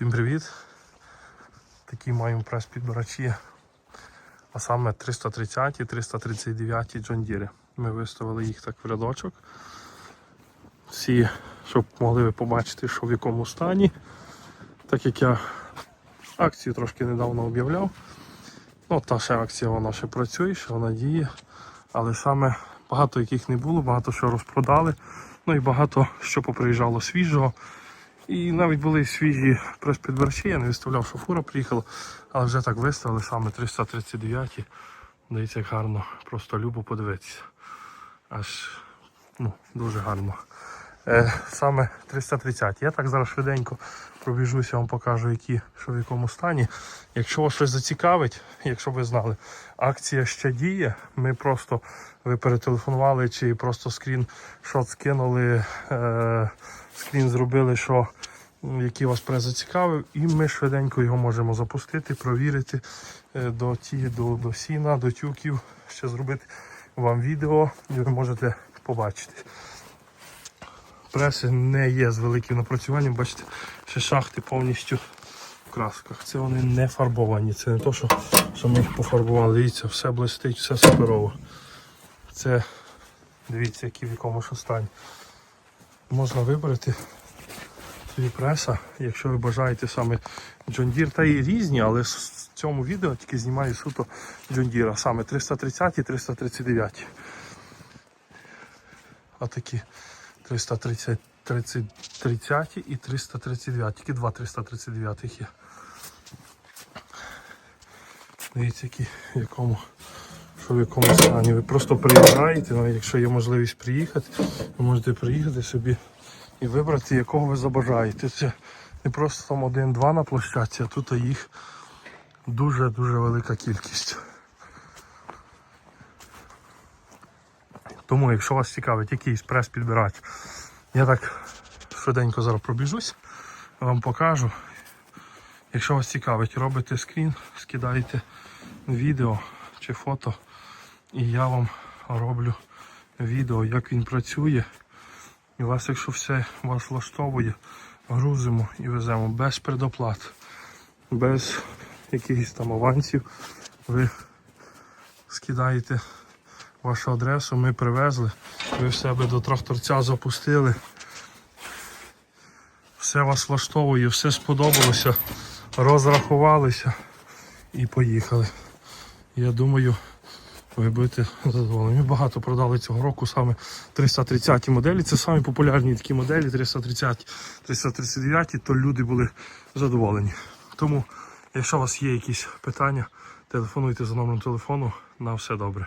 Всім привіт! Такі маємо прес-підбирачі, а саме 330 і 339 John Deere. Ми виставили їх так в рядочок. Всі, щоб могли ви побачити, що в якому стані. Так як я акцію трошки недавно об'являв. Ну, та ще акція вона ще працює, ще вона діє. Але саме багато яких не було, багато що розпродали. Ну і багато що поприїжджало свіжого. І навіть були свіжі прес-підбирачі, я не виставляв, що фура приїхала, але вже так виставили саме 339. Дивіться, як гарно, просто любо подивитися. Аж ну, дуже гарно. Е, саме 330. Я так зараз швиденько пробіжуся, вам покажу, які, що в якому стані. Якщо вас щось зацікавить, якщо ви знали, акція ще діє. Ми просто ви перетелефонували чи просто скрін шот скинули, е, скрін зробили, що який вас прес зацікавив, і ми швиденько його можемо запустити, провірити е, до ті, до, до сіна, до тюків, ще зробити вам відео, і ви можете побачити. Преси не є з великим напрацюванням, бачите, ще шахти повністю в красках. Це вони не фарбовані. Це не то, що, що ми їх пофарбували. Дивіться, все блистить, все суперово. Це дивіться, які в якому що стані. Можна вибрати собі преса, якщо ви бажаєте саме John Deere, та і різні, але в цьому відео тільки знімаю суто John Deere, саме 330 і 339. Отакі 330 30, 30 і 339. Тільки два 339 є. Дивіться, які, якому, що в якому стані. Ви просто приїжджаєте, навіть якщо є можливість приїхати, ви можете приїхати собі і вибрати, якого ви забажаєте. Це не просто там один-два на площадці, а тут їх дуже-дуже велика кількість. Тому, якщо вас цікавить якийсь прес-підбирач, я так швиденько зараз пробіжусь, вам покажу. Якщо вас цікавить, робите скрін, скидаєте відео чи фото, і я вам роблю відео, як він працює. І вас, якщо все вас влаштовує, грузимо і веземо без предоплат, без якихось там авансів. Ви скидаєте вашу адресу, ми привезли, ви в себе до тракторця запустили. Все вас влаштовує, все сподобалося, розрахувалися і поїхали. Я думаю, ви будете задоволені. Багато продали цього року саме 330 моделі. Це самі популярні такі моделі 330, 339, то люди були задоволені. Тому, якщо у вас є якісь питання, телефонуйте за номером телефону. На все добре.